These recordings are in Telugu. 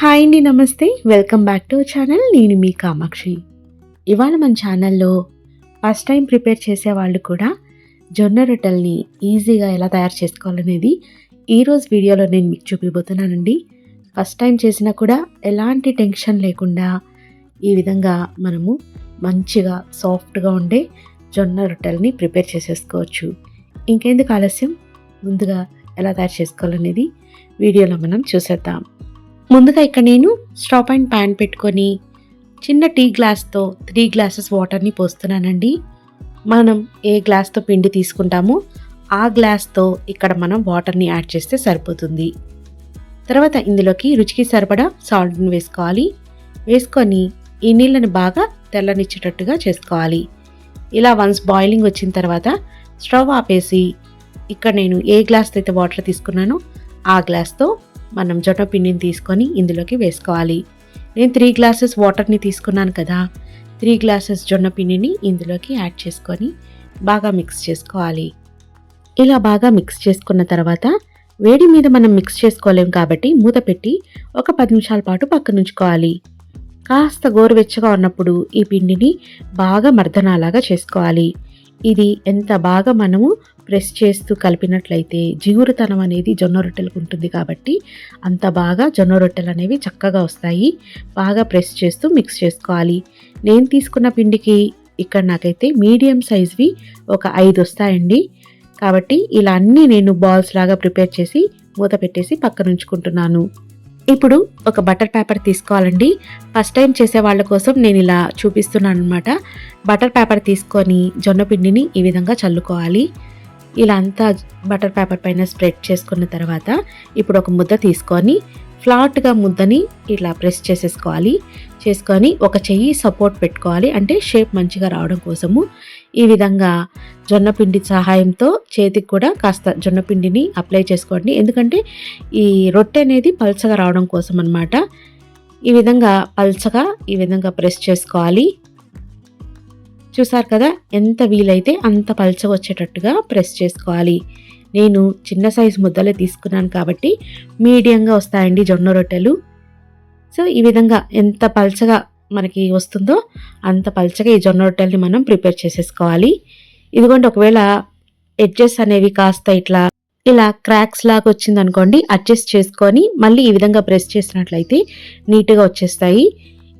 హాయ్ అండి నమస్తే. Welcome back to channel. నేను మీ కామాక్షి. ఇవాళ మన ఛానల్లో ఫస్ట్ టైం ప్రిపేర్ చేసే వాళ్ళు కూడా జొన్న రొట్టెల్ని ఈజీగా ఎలా తయారు చేసుకోవాలనేది ఈరోజు వీడియోలో నేను మీకు చూపిపోతున్నానండి ఫస్ట్ టైం చేసినా కూడా ఎలాంటి టెన్షన్ లేకుండా ఈ విధంగా మనము మంచిగా సాఫ్ట్గా ఉండే జొన్న రొట్టెల్ని ప్రిపేర్ చేసేసుకోవచ్చు. ఇంకెందుకు ఆలస్యం? ముందుగా ఎలా తయారు చేసుకోవాలనేది వీడియోలో మనం చూసేద్దాం. ముందుగా ఇక్కడ నేను స్టవ్ అండ్ ప్యాన్ పెట్టుకొని చిన్న టీ గ్లాస్తో త్రీ గ్లాసెస్ వాటర్ని పోస్తున్నానండి. మనం ఏ గ్లాస్తో పిండి తీసుకుంటామో ఆ గ్లాస్తో ఇక్కడ మనం వాటర్ని యాడ్ చేస్తే సరిపోతుంది. తర్వాత ఇందులోకి రుచికి సరిపడా సాల్ట్ని వేసుకోవాలి. వేసుకొని ఈ నీళ్ళని బాగా తెల్లనిచ్చేటట్టుగా చేసుకోవాలి. ఇలా వన్స్ బాయిలింగ్ వచ్చిన తర్వాత స్టవ్ ఆపేసి ఇక్కడ నేను ఏ గ్లాస్తో అయితే వాటర్ తీసుకున్నానో ఆ గ్లాస్తో మనం జొన్న పిండిని తీసుకొని ఇందులోకి వేసుకోవాలి. నేను త్రీ గ్లాసెస్ వాటర్ని తీసుకున్నాను కదా. త్రీ గ్లాసెస్ జొన్న పిండిని ఇందులోకి యాడ్ చేసుకొని బాగా మిక్స్ చేసుకోవాలి. ఇలా బాగా మిక్స్ చేసుకున్న తర్వాత వేడి మీద మనం మిక్స్ చేసుకోలేం కాబట్టి మూత పెట్టి ఒక పది నిమిషాల పాటు పక్కన ఉంచుకోవాలి. కాస్త గోరువెచ్చగా ఉన్నప్పుడు ఈ పిండిని బాగా మర్దనాలాగా చేసుకోవాలి. ఇది ఎంత బాగా మనము ప్రెస్ చేస్తూ కలిపినట్లయితే జిగురుతనం అనేది జొన్న రొట్టెలకు ఉంటుంది కాబట్టి అంత బాగా జొన్న రొట్టెలు అనేవి చక్కగా వస్తాయి. బాగా ప్రెస్ చేస్తూ మిక్స్ చేసుకోవాలి. నేను తీసుకున్న పిండికి ఇక్కడ నాకైతే మీడియం సైజ్వి ఒక ఐదు వస్తాయండి. కాబట్టి ఇలా అన్నీ నేను బాల్స్ లాగా ప్రిపేర్ చేసి మూత పెట్టేసి పక్కన ఉంచుకుంటున్నాను. ఇప్పుడు ఒక బటర్ పేపర్ తీసుకోవాలండి. ఫస్ట్ టైం చేసే వాళ్ళ కోసం నేను ఇలా చూపిస్తున్నాను అనమాట బటర్ పేపర్ తీసుకొని జొన్న పిండిని ఈ విధంగా చల్లుకోవాలి. ఇలా అంతా బటర్ పేపర్ పైన స్ప్రెడ్ చేసుకున్న తర్వాత ఇప్పుడు ఒక ముద్ద తీసుకొని ఫ్లాట్గా ముద్దని ఇలా ప్రెస్ చేసేసుకోవాలి. చేసుకొని ఒక చెయ్యి సపోర్ట్ పెట్టుకోవాలి. అంటే షేప్ మంచిగా రావడం కోసము. ఈ విధంగా జొన్నపిండి సహాయంతో చేతికి కూడా కాస్త జొన్నపిండిని అప్లై చేసుకోండి. ఎందుకంటే ఈ రొట్టె అనేది పల్చగా రావడం కోసం అనమాట ఈ విధంగా పల్చగా ఈ విధంగా ప్రెస్ చేసుకోవాలి. చూసారు కదా? ఎంత వీలైతే అంత పల్చగా వచ్చేటట్టుగా ప్రెస్ చేసుకోవాలి. నేను చిన్న సైజు ముద్దలే తీసుకున్నాను కాబట్టి మీడియంగా వస్తాయండి జొన్న రొట్టెలు. సో ఈ విధంగా ఎంత పల్చగా మనకి వస్తుందో అంత పల్చగా ఈ జొన్న రొట్టెల్ని మనం ప్రిపేర్ చేసేసుకోవాలి. ఇదిగోండి ఒకవేళ ఎడ్జెస్ అనేవి కాస్త ఇట్లా ఇలా క్రాక్స్ లాగా వచ్చింది అనుకోండి అడ్జస్ట్ చేసుకొని మళ్ళీ ఈ విధంగా ప్రెస్ చేసినట్లయితే నీట్గా వచ్చేస్తాయి.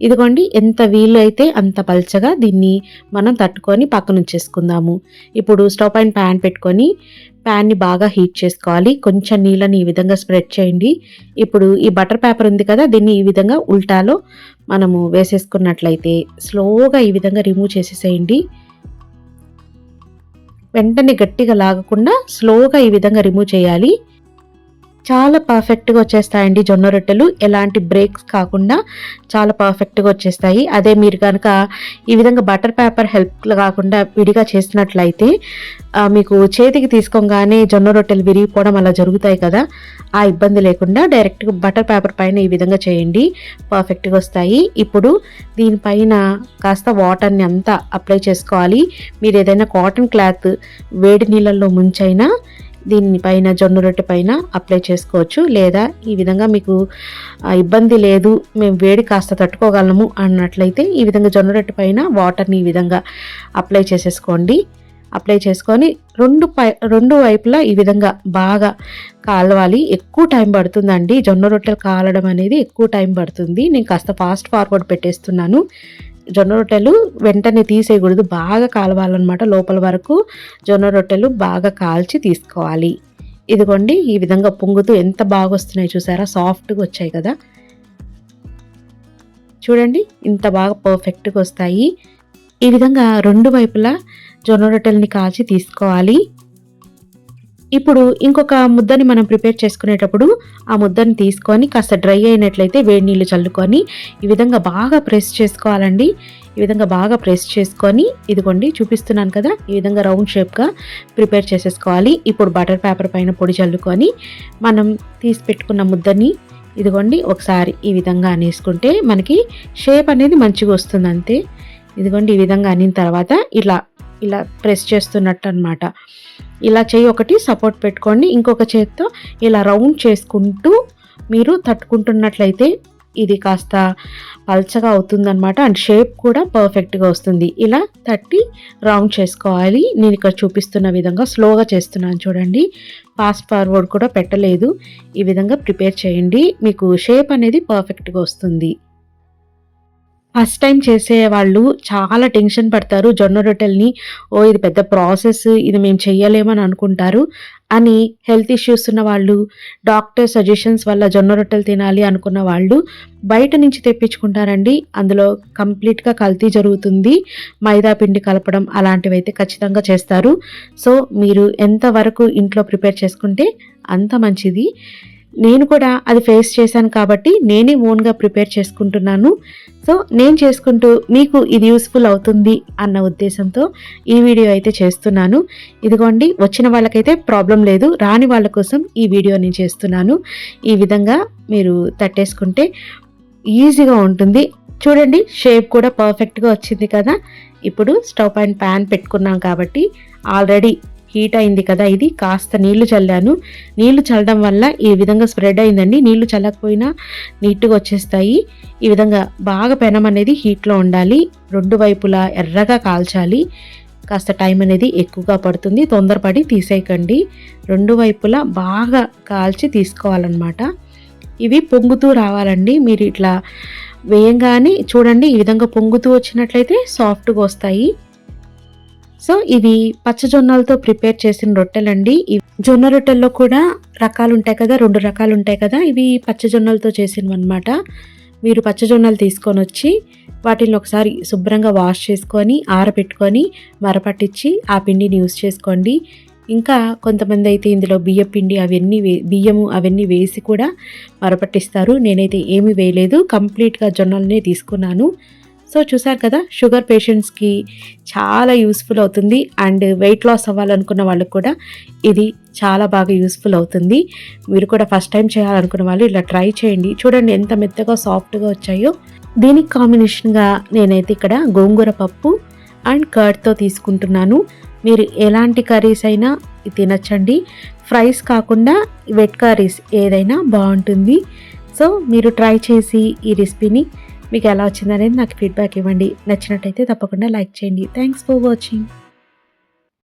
ఇదిగోండి ఎంత వీలు అయితే అంత పల్చగా దీన్ని మనం తట్టుకొని పక్కన ఉంచేసుకుందాము. ఇప్పుడు స్టవ్ పైన ప్యాన్ పెట్టుకొని ప్యాన్ని బాగా హీట్ చేసుకోవాలి. కొంచెం నీళ్ళని ఈ విధంగా స్ప్రెడ్ చేయండి. ఇప్పుడు ఈ బటర్ పేపర్ ఉంది కదా దీన్ని ఈ విధంగా ఉల్టాలో మనము వేసేసుకున్నట్లయితే స్లోగా ఈ విధంగా రిమూవ్ చేసేసేయండి. వెంటనే గట్టిగా లాగకుండా స్లోగా ఈ విధంగా రిమూవ్ చేయాలి. చాలా పర్ఫెక్ట్గా వచ్చేస్తాయండి జొన్న రొట్టెలు. ఎలాంటి బ్రేక్స్ కాకుండా చాలా పర్ఫెక్ట్గా వచ్చేస్తాయి. అదే మీరు కనుక ఈ విధంగా బటర్ పేపర్ హెల్ప్ కాకుండా విడిగా చేసినట్లయితే మీకు చేతికి తీసుకోగానే జొన్న రొట్టెలు విరిగిపోవడం అలా జరుగుతాయి కదా. ఆ ఇబ్బంది లేకుండా డైరెక్ట్గా బటర్ పేపర్ పైన ఈ విధంగా చేయండి. పర్ఫెక్ట్గా వస్తాయి. ఇప్పుడు దీనిపైన కాస్త వాటర్ని అంతా అప్లై చేసుకోవాలి. మీరు ఏదైనా కాటన్ క్లాత్ వేడి నీళ్ళల్లో ముంచైనా దీనిపైన జొన్న రొట్టె పైన అప్లై చేసుకోవచ్చు. లేదా ఈ విధంగా మీకు ఇబ్బంది లేదు మేము వేడి కాస్త తట్టుకోగలము అన్నట్లయితే ఈ విధంగా జొన్న రొట్టె పైన వాటర్ని ఈ విధంగా అప్లై చేసేసుకోండి. అప్లై చేసుకొని రెండు పై రెండు వైపులా ఈ విధంగా బాగా కాలవాలి. ఎక్కువ టైం పడుతుందండి. జొన్న రొట్టెలు కాలడం అనేది ఎక్కువ టైం పడుతుంది. నేను కాస్త ఫాస్ట్ ఫార్వర్డ్ పెట్టేస్తున్నాను. జొన్న రొట్టెలు వెంటనే తీసేయకూడదు. బాగా కాలవాలన్నమాట లోపల వరకు. జొన్న రొట్టెలు బాగా కాల్చి తీసుకోవాలి. ఇదిగోండి ఈ విధంగా పొంగుతూ ఎంత బాగా వస్తున్నాయి చూసారా? సాఫ్ట్గా వచ్చాయి కదా. చూడండి ఇంత బాగా పర్ఫెక్ట్గా వస్తాయి. ఈ విధంగా రెండు వైపులా జొన్న రొట్టెల్ని కాల్చి తీసుకోవాలి. ఇప్పుడు ఇంకొక ముద్దని మనం ప్రిపేర్ చేసుకునేటప్పుడు ఆ ముద్దని తీసుకొని కాస్త డ్రై అయినట్లయితే వేడి నీళ్ళు చల్లుకొని ఈ విధంగా బాగా ప్రెస్ చేసుకోవాలండి. ఈ విధంగా బాగా ప్రెస్ చేసుకొని ఇదిగోండి చూపిస్తున్నాను కదా ఈ విధంగా రౌండ్ షేప్గా ప్రిపేర్ చేసేసుకోవాలి. ఇప్పుడు బటర్ పేపర్ పైన పొడి చల్లుకొని మనం తీసి పెట్టుకున్న ముద్దని ఇదిగోండి ఒకసారి ఈ విధంగా అనేసుకుంటే మనకి షేప్ అనేది మంచిగా వస్తుంది అంతే. ఇదిగోండి ఈ విధంగా అనిన తర్వాత ఇలా ఇలా ప్రెస్ చేస్తున్నట్టు అనమాట ఇలా చేయి ఒకటి సపోర్ట్ పెట్టుకోండి. ఇంకొక చేతితో ఇలా రౌండ్ చేసుకుంటూ మీరు తట్టుకుంటున్నట్లయితే ఇది కాస్త పల్చగా అవుతుందన్నమాట. అండ్ షేప్ కూడా పర్ఫెక్ట్గా వస్తుంది. ఇలా తట్టి రౌండ్ చేసుకోవాలి. నేను ఇక్కడ చూపిస్తున్న విధంగా స్లోగా చేస్తున్నాను చూడండి. ఫాస్ట్ ఫార్వర్డ్ కూడా పెట్టలేదు. ఈ విధంగా ప్రిపేర్ చేయండి. మీకు షేప్ అనేది పర్ఫెక్ట్గా వస్తుంది. ఫస్ట్ టైం చేసే వాళ్ళు చాలా టెన్షన్ పడతారు. జొన్న రొట్టెల్ని ఓ ఇది పెద్ద ప్రాసెస్ ఇది మేము చెయ్యలేమని అనుకుంటారు అని హెల్త్ ఇష్యూస్ ఉన్న వాళ్ళు డాక్టర్ సజెషన్స్ వల్ల జొన్న రొట్టెలు తినాలి అనుకున్న వాళ్ళు బయట నుంచి తెప్పించుకుంటారండి. అందులో కంప్లీట్గా కల్తీ జరుగుతుంది. మైదా పిండి కలపడం అలాంటివి అయితే ఖచ్చితంగా చేస్తారు. సో మీరు ఎంతవరకు ఇంట్లో ప్రిపేర్ చేసుకుంటే అంత మంచిది. నేను కూడా అది ఫేస్ చేశాను కాబట్టి నేనే ఓన్గా ప్రిపేర్ చేసుకుంటున్నాను. సో నేను చేసుకుంటూ మీకు ఇది యూస్ఫుల్ అవుతుంది అన్న ఉద్దేశంతో ఈ వీడియో అయితే చేస్తున్నాను. ఇదిగోండి వచ్చిన వాళ్ళకైతే ప్రాబ్లం లేదు రాని వాళ్ళ కోసం ఈ వీడియో నేను చేస్తున్నాను. ఈ విధంగా మీరు తట్టేసుకుంటే ఈజీగా ఉంటుంది. చూడండి షేప్ కూడా పర్ఫెక్ట్గా వచ్చింది కదా. ఇప్పుడు స్టవ్ అండ్ ప్యాన్ పెట్టుకున్నాం కాబట్టి ఆల్రెడీ హీట్ అయింది కదా ఇది కాస్త నీళ్ళు చల్లాను. నీళ్ళు చల్లడం వల్ల ఈ విధంగా స్ప్రెడ్ అయిందండి. నీళ్ళు చల్లకపోయినా నీట్గా వచ్చేస్తాయి. ఈ విధంగా బాగా పెనం అనేది హీట్లో ఉండాలి. రెండు వైపులా ఎర్రగా కాల్చాలి. కాస్త టైం అనేది ఎక్కువగా పడుతుంది. తొందరపడి తీసేయకండి. రెండు వైపులా బాగా కాల్చి తీసుకోవాలన్నమాట. ఇవి పొంగుతూ రావాలండి. మీరు ఇట్లా వేయంగానే చూడండి ఈ విధంగా పొంగుతూ వచ్చినట్లయితే సాఫ్ట్గా వస్తాయి. సో ఇవి పచ్చజొన్నలతో ప్రిపేర్ చేసిన రొట్టెలండి. జొన్న రొట్టెల్లో కూడా రకాలు ఉంటాయి కదా రెండు రకాలు ఉంటాయి కదా ఇవి పచ్చజొన్నలతో చేసినవి అనమాట మీరు పచ్చజొన్నలు తీసుకొని వచ్చి వాటిని ఒకసారి శుభ్రంగా వాష్ చేసుకొని ఆరబెట్టుకొని మరపట్టించి ఆ పిండిని యూస్ చేసుకోండి. ఇంకా కొంతమంది అయితే ఇందులో బియ్య పిండి అవన్నీ వే బియ్యము అవన్నీ వేసి కూడా మరపట్టిస్తారు నేనైతే ఏమీ వేయలేదు. కంప్లీట్గా జొన్నలనే తీసుకున్నాను. సో చూసారు కదా షుగర్ పేషెంట్స్కి చాలా యూస్ఫుల్ అవుతుంది. అండ్ వెయిట్ లాస్ అవ్వాలనుకున్న వాళ్ళకు కూడా ఇది చాలా బాగా యూస్ఫుల్ అవుతుంది. మీరు కూడా ఫస్ట్ టైం చేయాలనుకున్న వాళ్ళు ఇలా ట్రై చేయండి. చూడండి ఎంత మెత్తగా సాఫ్ట్గా వచ్చాయో. దీనికి కాంబినేషన్గా నేనైతే ఇక్కడ గోంగూర పప్పు అండ్ కర్డ్తో తీసుకుంటున్నాను. మీరు ఎలాంటి కర్రీస్ అయినా తినచ్చండి. ఫ్రైస్ కాకుండా వెట్ కర్రీస్ ఏదైనా బాగుంటుంది. సో మీరు ట్రై చేసి ఈ రెసిపీని మీకు ఎలా వచ్చిందనేది నాకు ఫీడ్బ్యాక్ ఇవ్వండి. నచ్చినట్టయితే తప్పకుండా లైక్ చేయండి. Thanks for watching